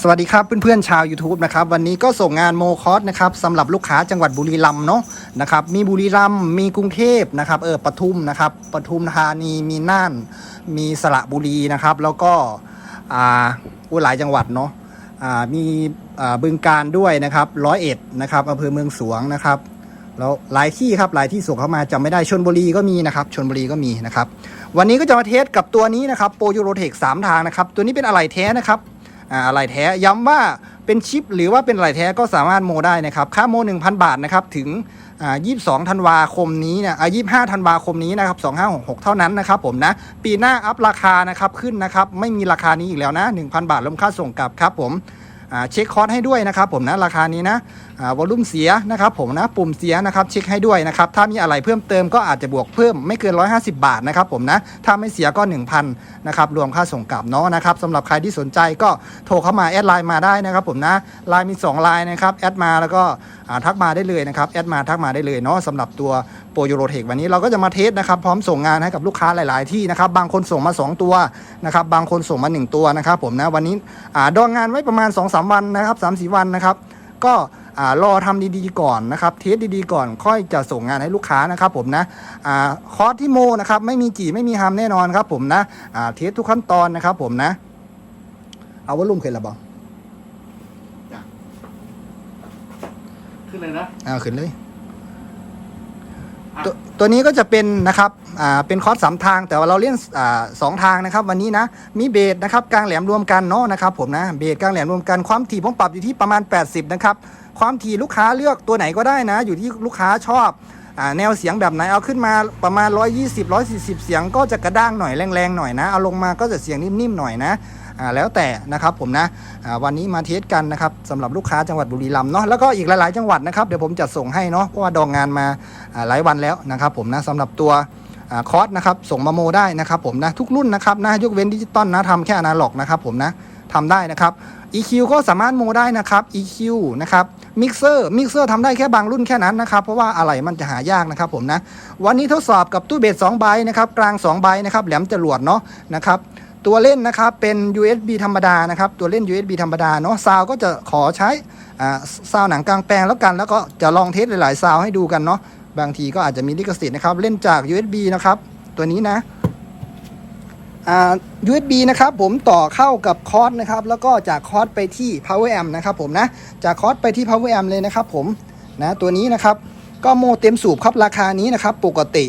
สวัสดีครับเพื่อนๆชาว YouTube นะครับวันนี้ก็ส่งงานโมคอสนะครับสำหรับลูกค้าจังหวัดบุรีรัมย์เนาะนะครับมีบุรีรัมย์มีกรุงเทพนะครับเออปทุมนะครับปทุมธานีมีน่าน มีสระบุรีนะครับ แล้วก็อ่าอุหลายจังหวัดเนาะอ่ามีอ่าบึงการด้วยนะครับร้อยเอ็ดนะครับอำเภอเมืองสวงนะครับแล้วหลายที่ครับหลายที่ส่งเข้ามาจำไม่ได้ชนบุรีก็มีนะครับชนบุรีก็มีนะครับวันนี้ก็จะมาเทสกับตัวนี้นะครับโปรยูโรเทคสามทางนะครับตัวนี้เป็นอะไรแท้นะครับ อะไรแท้ย้ำว่าเป็นชิปหรือว่าเป็นไหลแท้ก็สามารถโมได้นะครับค่าโม 1,000 บาทนะครับถึงอ่า22 ธันวาคมนี้เนี่ยอ่า25 ธันวาคมนี้นะครับ2566 เท่านั้นนะครับผมนะ ปีหน้าอัพราคานะครับขึ้นนะครับไม่มีราคานี้อีกแล้วนะ 1,000 บาทรวมค่าส่งกลับครับผมเช็คคอร์สให้ด้วยนะครับผมนะราคานี้นะ วอลลุ่มเสียนะครับผมนะปุ่มเสียนะครับเช็คให้ด้วยนะครับถ้ามีอะไรเพิ่มเติมก็อาจจะบวกเพิ่มไม่เกิน 150 บาทนะครับผมนะถ้าไม่เสียก็ 1,000นะครับรวมค่าส่งกลับเนาะนะครับสำหรับใครที่สนใจก็โทรเข้ามาแอดไลน์มาได้นะครับผมนะไลน์มี2ไลน์นะครับแอดมาแล้วก็ทักมาได้เลยนะครับแอดมาทักมาได้เลยเนาะสำหรับตัวโปรยูโรเทควันนี้เราก็จะมาเทสนะครับพร้อมส่งงานให้กับลูกค้าหลาย ๆ ที่นะครับบางคนส่งมา 2 ตัวนะครับบางคนส่งมา 1 ตัวนะครับผมนะวันนี้อ่าดองงานไว้ประมาณ 2-3 วันนะครับ3-4 วันนะครับก็ รอทำดีๆ ก่อนนะครับเทสดีๆ ก่อนค่อยจะส่งงานให้ลูกค้านะครับผมนะอ่าคอร์สที่โมนะครับไม่มีจีไม่มีฮัมแน่นอนครับผมนะอ่าเทสทุกขั้นตอนนะครับผมนะ เอาวอลลุ่มขึ้นและบอขึ้นเลยนะอ่าขึ้นเลยอะ ตัวตัวนี้ก็จะเป็นนะครับอ่าเป็นคอร์สสามทางแต่ว่าเราเล่นอ่าสองทางนะครับ วันนี้นะมีเบสนะครับกลางแหลมรวมกันเนาะนะครับผมนะเบสกลางแหลมรวมกันความถี่ผมปรับอยู่ที่ประมาณ 80 นะครับ ความถี่ลูกค้าเลือกตัวไหนก็ได้นะ อยู่ที่ลูกค้าชอบอาแนวเสียงแบบไหนเอาขึ้นมาประมาณ 120 140 เสียงก็จะกระด้างหน่อยแรงๆหน่อยนะเอาลงมาก็จะเสียงนิ่มๆหน่อยนะ แล้วแต่นะครับผมนะอ่าวันนี้มาเทสกันนะครับสำหรับลูกค้าจังหวัดบุรีรัมย์เนาะแล้วก็อีกหลาย ๆ จังหวัดนะครับเดี๋ยวผมจะส่งให้เนาะเพราะว่าดองงานมาหลายวันแล้วนะครับผมนะสำหรับตัวอคอร์สนะครับส่งมาโมได้นะครับผมนะทุกรุ่นนะครับนะยกเว้นดิจิตอลนะทำแค่อนาล็อกนะครับผมนะทำได้นะครับ EQ ก็สามารถโมได้นะครับ EQ นะครับมิกเซอร์มิกเซอร์ทำได้แค่บางรุ่นแค่นั้นนะครับ เพราะว่าอะไรมันจะหายากนะครับผมนะ วันนี้ทดสอบกับตู้เบส2ใบนะครับ กลาง2ใบนะครับ แหลมจรวดเนาะนะครับ ตัวเล่นนะครับเป็น USB ธรรมดานะครับ ตัวเล่น USB ธรรมดาเนาะซาวก็จะขอใช้ซาวหนังกลางแปลงแล้วกัน แล้วก็จะลองเทสหลายๆซาวให้ดูกันเนาะบางทีก็อาจจะมีลิขสิทธิ์นะครับ เล่นจาก USB นะครับ ตัวนี้นะ USB นะครับผมต่อเข้ากับคอร์สนะครับ แล้วก็จากคอร์สไปที่ power amp นะครับผมนะ จากคอร์สไปที่ power amp เลยนะครับผมนะตัวนี้นะครับก็โมเต็มสูบครับราคานี้นะครับ ปกติ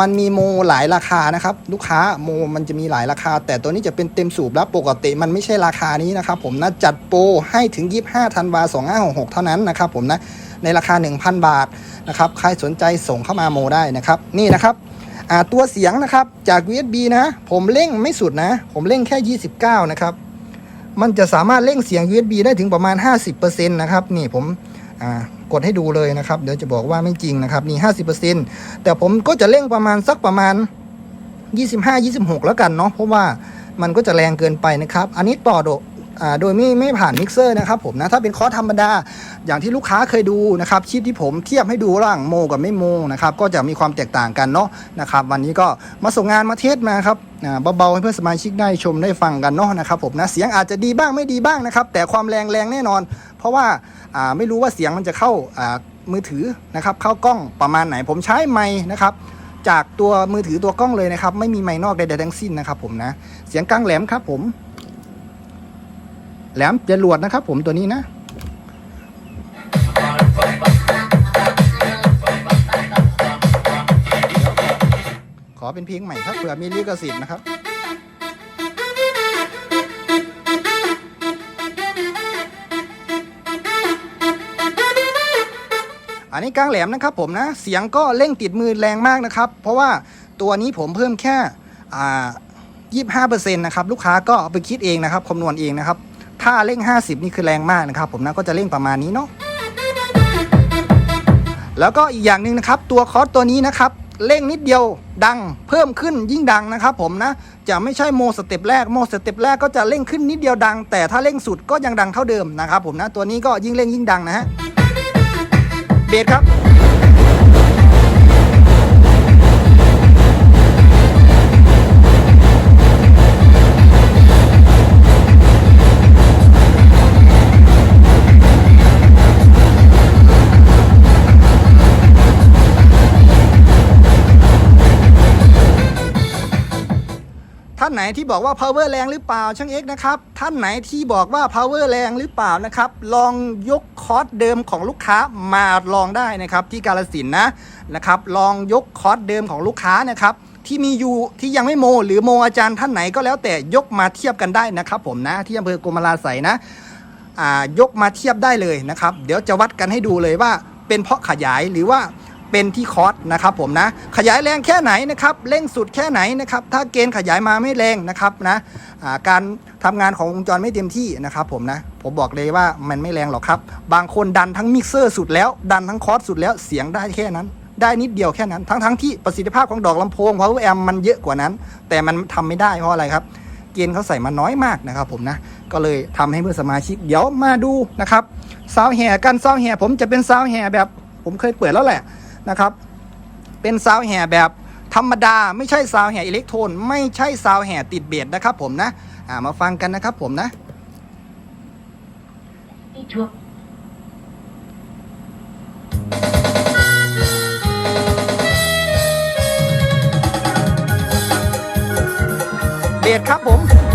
มันมีโมหลายราคานะครับ ลูกค้าโมมันจะมีหลายราคา แต่ตัวนี้จะเป็นเต็มสูบแล้วปกติมันไม่ใช่ราคานี้นะครับผมนะจัดโปรให้ถึง 25ธันวา2566 เท่านั้นนะครับผมนะในราคา 1,000 บาทนะครับใครสนใจส่งเข้ามาโมได้นะครับนี่นะครับตัวเสียงนะครับจาก USB นะ ผมเร่งไม่สุดนะ ผมเร่งแค่ 29 นะครับ มันจะสามารถเร่งเสียง USB ได้ถึงประมาณ 50%นะครับ นี่ผมอ่า กดให้ดูเลยนะครับ เดี๋ยวจะบอกว่าไม่จริงนะครับนี่50%แต่ผมก็จะเร่งประมาณสักประมาณ 25-26 แล้วกันเนาะเพราะว่ามันก็จะแรงเกินไปนะครับ อันนี้ต่อโดอ่าโดยไม่ไม่ผ่านมิกเซอร์นะครับผมนะถ้าเป็นคอร์สธรรมดาอย่างที่ลูกค้าเคยดูนะครับคลิปที่ผมเทียบให้ดูร่างโมกับไม่โมนะครับก็จะมีความแตกต่างกันเนาะนะครับวันนี้ก็มาส่งงานมาเทสมาครับอ่าเบาๆให้เพื่อนสมาชิกได้ชมได้ฟังกันเนาะนะครับผมนะเสียงอาจจะดีบ้างไม่ดีบ้างนะครับแต่ความแรงแรงแน่นอน เพราะว่าไม่รู้ว่าเสียงมันจะเข้ามือถือนะครับ เข้ากล้องประมาณไหน ผมใช้ไมค์นะครับ จากตัวมือถือตัวกล้องเลยนะครับ ไม่มีไมค์นอกใดๆทั้งสิ้นนะครับ ผมนะ เสียงกลางแหลมครับ ผม แหลมจรวดนะครับ ผมตัวนี้นะขอเป็นเพลงใหม่ครับเผื่อมีลิขสิทธิ์นะครับ อันนี้กลางแหลมนะครับผมนะ เสียงก็เร่งติดมือแรงมากนะครับ เพราะว่าตัวนี้ผมเพิ่มแค่อ่า25%นะครับลูกค้าก็เอาไปคิดเองนะครับคำนวณเองนะครับ ถ้าเร่ง 50 นี่คือแรงมากนะครับ ผมนะก็จะเร่งประมาณนี้เนาะแล้วก็อีกอย่างหนึ่งนะครับตัวคอร์สตัวนี้นะครับเร่งนิดเดียวดังเพิ่มขึ้นยิ่งดังนะครับ ผมนะจะไม่ใช่โมสเต็ปแรกโมสเต็ปแรกก็จะเร่งขึ้นนิดเดียวดัง แต่ถ้าเร่งสุดก็ยังดังเท่าเดิมนะครับ ผมนะตัวนี้ก็ยิ่งเร่งยิ่งดังนะฮะ เบสครับ ท่านไหนที่บอกว่า power แรงหรือเปล่าช่างเอ็กนะครับ ท่านไหนที่บอกว่า power แรงหรือเปล่านะครับ ลองยกคอร์สเดิมของลูกค้ามาลองได้นะครับ ที่กาลสินนะนะครับ ลองยกคอร์สเดิมของลูกค้านะครับ ที่มีอยู่ที่ยังไม่โม หรือโมอาจารย์ท่านไหนก็แล้วแต่ยกมาเทียบกันได้นะครับผมนะที่อำเภอกรมราไสยนะอ่ายกมาเทียบได้เลยนะครับ เดี๋ยวจะวัดกันให้ดูเลยว่าเป็นเพราะขยายหรือว่า เป็นที่คอร์สนะครับผมนะขยายแรงแค่ไหนนะครับเร่งสุดแค่ไหนนะครับถ้าเกณฑ์ขยายมาไม่แรงนะครับนะาการทำงานของวงจรไม่เต็มที่นะครับผมนะผมบอกเลยว่ามันไม่แรงหรอกครับ บางคนดันทั้งมิกเซอร์สุดแล้ว ดันทั้งคอร์สสุดแล้วเสียงได้แค่นั้น ได้นิดเดียวแค่นั้น ทั้งทั้งที่ประสิทธิภาพของดอกลำโพง power amp มันเยอะกว่านั้น แต่มันทำไม่ได้เพราะอะไรครับเกณฑ์เขาใส่มาน้อยมากนะครับผมนะก็เลยทำให้เพื่อนสมาชิกเดี๋ยวมาดูนะครับซาวแห่กันซาวแห่ผมจะเป็นซาวแห่แบบ ผมเคยเปิดแล้วแหละ นะครับ เป็นซาวแห่แบบธรรมดา ไม่ใช่ซาวแห่อิเล็กโทรนไม่ใช่ซาวแห่ติดเบสนะครับผมนะอ่ามาฟังกันนะครับผมนะนี่วร์เบสครับผม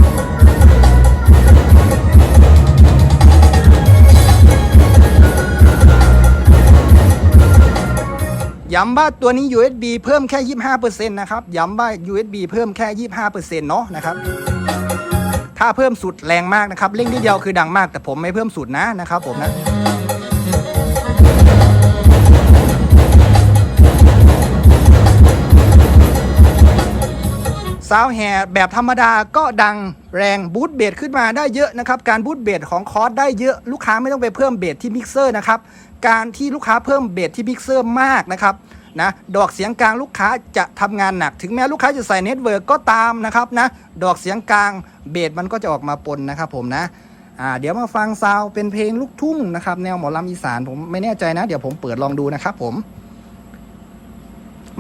ย้ำว่าตัวนี้ USB เพิ่มแค่ 25%นะครับ ย้ำว่า USB เพิ่มแค่ 25%เนาะนะครับ ถ้าเพิ่มสุดแรงมากนะครับ เร่งนิดเดียวคือดังมาก แต่ผมไม่เพิ่มสุดนะนะครับผมนะซาวแห่แบบธรรมดาก็ดังแรงบูทเบสขึ้นมาได้เยอะนะครับ การบูทเบสของคอร์สได้เยอะลูกค้าไม่ต้องไปเพิ่มเบสที่มิกเซอร์นะครับ การที่ลูกค้าเพิ่มเบสที่มิกเซอร์มากนะครับนะดอกเสียงกลางลูกค้าจะทำงานหนัก ถึงแม้ลูกค้าจะใส่เน็ตเวิร์กก็ตามนะครับนะดอกเสียงกลางเบสมันก็จะออกมาปนนะครับผมนะอ่าเดี๋ยวมาฟังซาวเป็นเพลงลูกทุ่งนะครับแนวหมอลำอีสานผมไม่แน่ใจนะ เดี๋ยวผมเปิดลองดูนะครับผม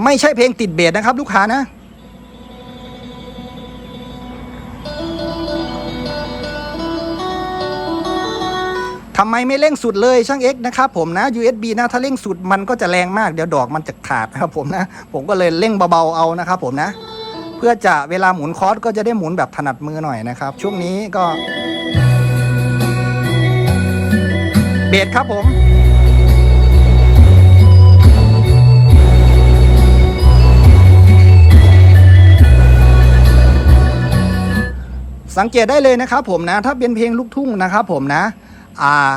ไม่ใช่เพลงติดเบสนะครับ ลูกค้านะ ทำไมไม่เร่งสุดเลยช่าง X นะครับผมนะ USB นะถ้าเร่งสุดมันก็จะแรงมากเดี๋ยวดอกมันจะขาดนะครับผมนะ ผมก็เลยเร่งเบาๆเอานะครับผมนะ เพื่อจะเวลาหมุนคอร์สก็จะได้หมุนแบบถนัดมือหน่อยนะครับ ช่วงนี้ก็ เบสครับผมสังเกตได้เลยนะครับผมนะ ถ้าเป็นเพลงลูกทุ่งนะครับผมนะ อ่า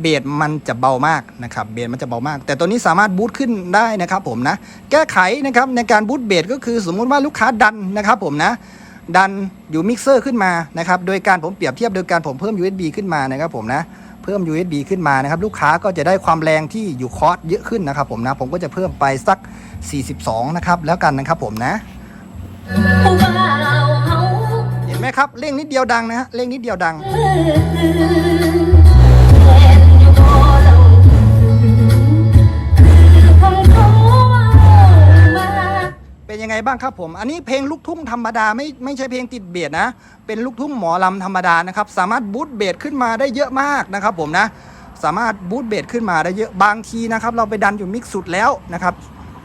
เบสมันจะเบามากนะครับเบสมันจะเบามาก แต่ตัวนี้สามารถบูตขึ้นได้นะครับผมนะ แก้ไขนะครับในการบูตเบสก็คือสมมุติว่าลูกค้าดันนะครับผมนะดันอยู่มิกเซอร์ขึ้นมานะครับโดยการผมเปรียบเทียบโดยการผมเพิ่ม USB ขึ้นมานะครับผมนะเพิ่ม USB ขึ้นมานะครับลูกค้าก็จะได้ความแรงที่อยู่คอร์สเยอะขึ้นนะครับผมนะผมก็จะเพิ่มไปสัก 42 นะครับแล้วกันนะครับผมนะเฮาเห็นไหมครับเร่งนิดเดียวดังนะฮะเร่งนิดเดียวดัง ยังไงบ้างครับผม อันนี้เพลงลูกทุ่งธรรมดาไม่ไม่ใช่เพลงติดเบียดนะ เป็นลูกทุ่งหมอลำธรรมดานะครับ สามารถบูตเบสขึ้นมาได้เยอะมากนะครับ ผมนะ สามารถบูตเบสขึ้นมาได้เยอะบางทีนะครับ เราไปดันอยู่มิกซ์สุดแล้วนะครับ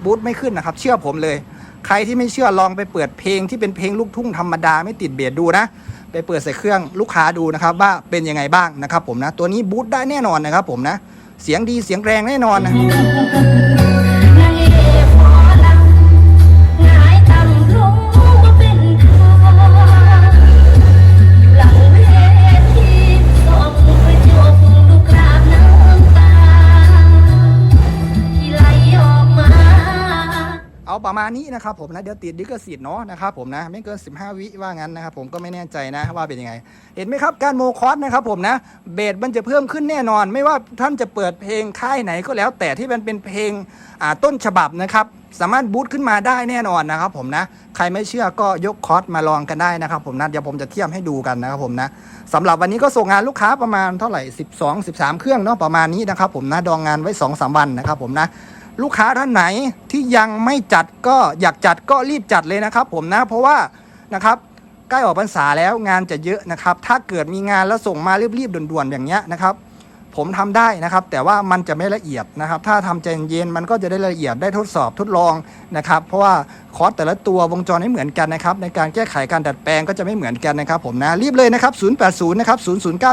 บูตไม่ขึ้นนะครับ เชื่อผมเลย ใครที่ไม่เชื่อลองไปเปิดเพลงที่เป็นเพลงลูกทุ่งธรรมดาไม่ติดเบสดูนะ ไปเปิดใส่เครื่องลูกค้าดูนะครับว่าเป็นยังไงบ้างนะครับ ผมนะ ตัวนี้บูตได้แน่นอนนะครับ ผมนะ เสียงดีเสียงแรงแน่นอนนะ ประมาณนี้นะครับผมนะเดี๋ยวติดดิกสิทธิ์เนาะนะครับผมนะไม่เกิน 15 วิว่างั้นนะครับผมก็ไม่แน่ใจนะว่าเป็นยังไง เห็นไหมครับการโมคอสนะครับผมนะเบสมันจะเพิ่มขึ้นแน่นอน ไม่ว่าท่านจะเปิดเพลงค่ายไหนก็แล้ว แต่ที่มันเป็นเพลงต้นฉบับนะครับสามารถบูตขึ้นมาได้แน่นอนนะครับผมนะใครไม่เชื่อก็ยกคอร์สมาลองกันได้นะครับผมนะเดี๋ยวผมจะเทียบให้ดูกันนะครับผมนะสำหรับวันนี้ก็ส่งงานลูกค้าประมาณเท่าไหร่ 12 13 เครื่องเนาะประมาณนี้นะครับผมนะดองงานไว้ 2-3 วันนะครับผมนะ ลูกค้าท่านไหนที่ยังไม่จัดก็อยากจัดก็รีบจัดเลยนะครับ ผมนะเพราะว่านะครับใกล้ออกพรรษาแล้วงานจะเยอะนะครับ ถ้าเกิดมีงานแล้วส่งมารีบๆด่วนๆอย่างเงี้ยนะครับผมทำได้นะครับ แต่ว่ามันจะไม่ละเอียดนะครับ ถ้าทำใจเย็นๆมันก็จะได้ละเอียดได้ทดสอบทดลองนะครับ เพราะว่าคอร์สแต่ละตัววงจรไม่เหมือนกันนะครับ ในการแก้ไขการดัดแปลงก็จะไม่เหมือนกันนะครับ ผมนะรีบเลยนะครับ 080 นะครับ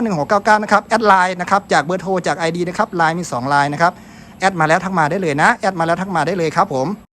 0091699 นะครับแอดไลน์นะครับจากเบอร์โทรจาก ID นะครับไลน์มี2ไลน์นะครับ แอดมาแล้วทักมาได้เลยนะ แอดมาแล้วทักมาได้เลยครับผม